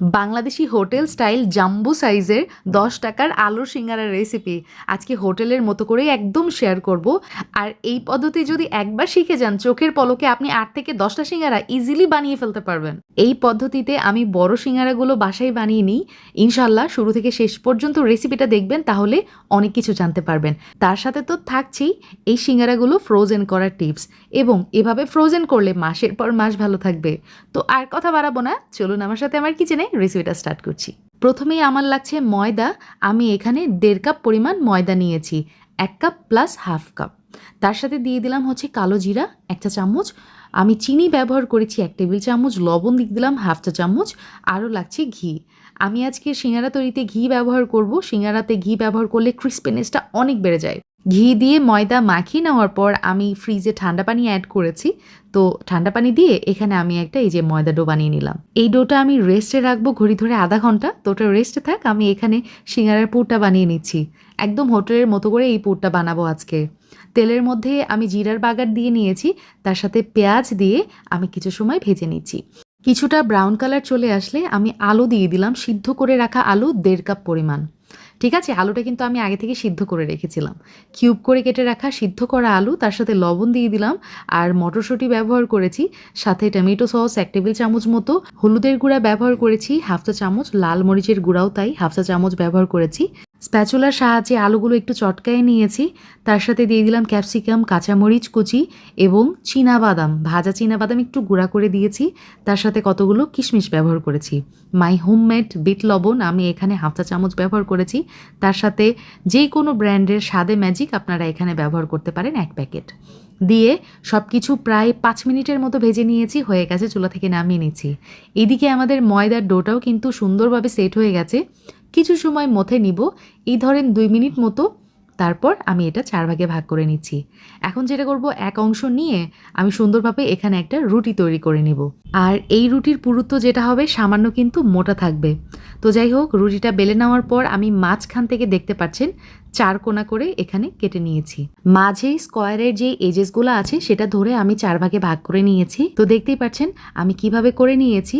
Bangladeshi hotel style জাম্বু সাইজের দশ টাকার আলুর সিঙ্গারার রেসিপি আজকে হোটেলের মতো করেই একদম শেয়ার করব। আর এই পদ্ধতি যদি একবার শিখে যান, চোখের পলকে আপনি আট থেকে দশটা সিঙ্গারা ইজিলি বানিয়ে ফেলতে পারবেন। এই পদ্ধতিতে আমি বড় সিঙ্গারাগুলো বাসায় বানিয়ে নিই। ইনশাল্লাহ শুরু থেকে শেষ পর্যন্ত রেসিপিটা দেখবেন, তাহলে অনেক কিছু জানতে পারবেন। তার সাথে তো থাকছেই এই সিঙ্গারাগুলো ফ্রোজেন করার টিপস এবং এভাবে ফ্রোজেন করলে মাসের পর মাস ভালো থাকবে। তো আর কথা বাড়াবো না, চলুন আমার সাথে আমার কিচেনে রেসিপিটা স্টার্ট করছি। প্রথমেই আমার লাগছে ময়দা, আমি এখানে দেড় কাপ পরিমাণ ময়দা নিয়েছি, এক কাপ প্লাস হাফ কাপ তার সাথে দিয়ে দিলাম হচ্ছে কালো জিরা, একটা চামচ আমি চিনি ব্যবহার করেছি এক টেবিল চামচ, লবণ দিয়ে দিলাম হাফ চা চামচ, আরও লাগছে ঘি। আমি আজকে সিঙ্গারা তৈরিতে ঘি ব্যবহার করব। সিঙ্গারাতে ঘি ব্যবহার করলে ক্রিস্পিনেসটা অনেক বেড়ে যায়। ঘি দিয়ে ময়দা মাখিয়ে নেওয়ার পর আমি ফ্রিজে ঠান্ডা পানি অ্যাড করেছি। তো ঠান্ডা পানি দিয়ে এখানে আমি একটা এই যে ময়দা ডো বানিয়ে নিলাম। এই ডোটা আমি রেস্টে রাখব ঘড়ি ধরে আধা ঘণ্টা। তো ওটা রেস্টে থাক, আমি এখানে সিঙ্গারার পুরটা বানিয়ে নিচ্ছি। একদম হোটেলের মতো করে এই পুরটা বানাবো আজকে। তেলের মধ্যে আমি জিরার বাগার দিয়ে নিয়েছি, তার সাথে পেঁয়াজ দিয়ে আমি কিছু সময় ভেজে নিচ্ছি। কিছুটা ব্রাউন কালার চলে আসলে আমি আলু দিয়ে দিলাম, সিদ্ধ করে রাখা আলু দেড় কাপ পরিমাণ। ঠিক আছে, আলুটা কিন্তু আমি আগে থেকে সিদ্ধ করে রেখেছিলাম। কিউব করে কেটে রাখা সিদ্ধ করা আলু, তার সাথে লবণ দিয়ে দিলাম আর মটরশুঁটি ব্যবহার করেছি। সাথে টমেটো সস, এক টেবিল চামচ মতো হলুদের গুঁড়া ব্যবহার করেছি, হাফ চা চামচ, লাল মরিচের গুঁড়াও তাই হাফ চা চামচ ব্যবহার করেছি। স্প্যাচুলার সাহায্যে আলুগুলো একটু চটকায় নিয়েছি। তার সাথে দিয়ে দিলাম ক্যাপসিকাম, কাঁচামরিচ কুচি এবং বাদাম ভাজা বাদাম একটু গুঁড়া করে দিয়েছি। তার সাথে কতগুলো কিশমিশ ব্যবহার করেছি। মাই হোমমেড বিট লবণ আমি এখানে হাফ চা চামচ ব্যবহার করেছি। তার সাথে যে কোনো ব্র্যান্ডের স্বাদে ম্যাজিক আপনারা এখানে ব্যবহার করতে পারেন এক প্যাকেট। দিয়ে সব কিছু প্রায় পাঁচ মিনিটের মতো ভেজে নিয়েছি, হয়ে গেছে, চুলা থেকে নামিয়ে নিচ্ছি। এদিকে আমাদের ময়দার ডোটাও কিন্তু সুন্দরভাবে সেট হয়ে গেছে। কিছু সময় মথে নিব। এই ধরেন দুই মিনিট মতো। তারপর আমি এটা চার ভাগে ভাগ করে নিচ্ছি। এখন যেটা করব, এক অংশ নিয়ে আমি সুন্দরভাবে এখানে একটা রুটি তৈরি করে নিব। আর এই রুটির পুরুত্ব যেটা হবে, সামান্য কিন্তু মোটা থাকবে। তো যাই হোক, রুটিটা বেলে নেওয়ার পর আমি মাঝখান থেকে দেখতে পাচ্ছেন চার কোনা করে এখানে কেটে নিয়েছি। মাঝে স্কোয়ারের যে এজেসগুলো আছে, সেটা ধরে আমি চার ভাগে ভাগ করে নিয়েছি। তো দেখতেই পাচ্ছেন, আমি কীভাবে করে নিয়েছি?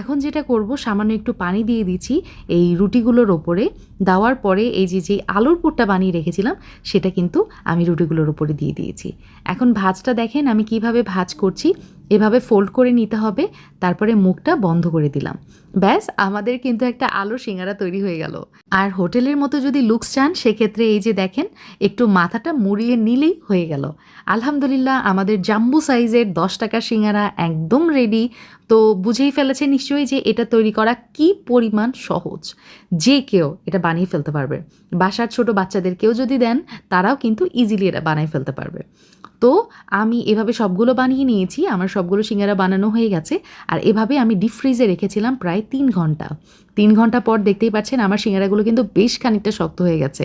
এখন যেটা করব, সামান্য একটু পানি দিয়ে দিচ্ছি এই রুটিগুলোর ওপরে। দেওয়ার পরে এই যে যে আলুর পুরটা বানিয়ে রেখেছিলাম, সেটা কিন্তু আমি রুটিগুলোর ওপরে দিয়ে দিয়েছি। এখন ভাজটা দেখেন, আমি কীভাবে ভাজ করছি। এভাবে ফোল্ড করে নিতে হবে, তারপরে মুখটা বন্ধ করে দিলাম। ব্যাস, আমাদের কিন্তু একটা আলু সিঙ্গারা তৈরি হয়ে গেল। আর হোটেলের মতো যদি লুকস চান, সেক্ষেত্রে এই যে দেখেন, একটু মাথাটা মুড়িয়ে নিলেই হয়ে গেল। আলহামদুলিল্লাহ, আমাদের জাম্বু সাইজের দশ টাকার সিঙ্গারা একদম রেডি তো বুঝেই ফেলেছে নিশ্চয়ই যে এটা তৈরি করা কি পরিমাণ সহজ। যে কেউ এটা বানিয়ে ফেলতে পারবে। বাসার ছোট বাচ্চাদেরকেও যদি দেন, তারাও কিন্তু ইজিলি এটা বানিয়ে ফেলতে পারবে। তো আমি এভাবে সবগুলো বানিয়ে নিয়েছি, আমার সবগুলো সিঙ্গারা বানানো হয়ে গেছে, আর এভাবে আমি ডিপ ফ্রিজে রেখেছিলাম প্রায় তিন ঘণ্টা। তিন ঘণ্টা পর দেখতেই পাচ্ছেন আমার সিঙ্গারাগুলো কিন্তু বেশ খানিকটা শক্ত হয়ে গেছে।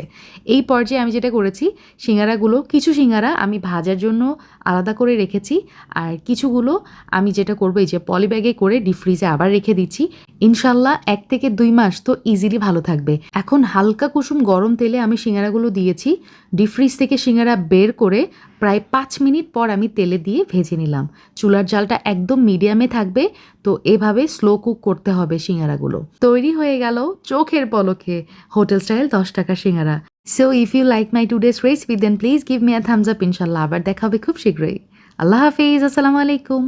এই পর্যায়ে আমি যেটা করেছি, সিঙ্গারাগুলো, কিছু সিঙ্গারা আমি ভাজার জন্য আলাদা করে রেখেছি আর কিছুগুলো আমি যেটা করব, এই যে পলি ব্যাগে করে ডিপ ফ্রিজে আবার রেখে দিচ্ছি। ইনশাল্লাহ এক থেকে দুই মাস তো ইজিলি ভালো থাকবে। এখন হালকা কুসুম গরম তেলে আমি সিঙ্গারাগুলো দিয়েছি। ডিপ ফ্রিজ থেকে সিঙ্গারা বের করে প্রায় পাঁচ মিনিট পর আমি তেলে দিয়ে ভেজে নিলাম। চুলার জালটা একদম মিডিয়ামে থাকবে, তো এভাবে স্লো কুক করতে হবে সিঙ্গারাগুলো। তৈরি হয়ে গেল চোখের পলকে। হোটেল স্টাইল দশ টাকা singara. So if you like my today's recipe then please give me a thumbs up ইনশাল্লাহ। আবার দেখা হবে খুব শীঘ্রই। আল্লাহ হাফিজ, আসসালামু আলাইকুম।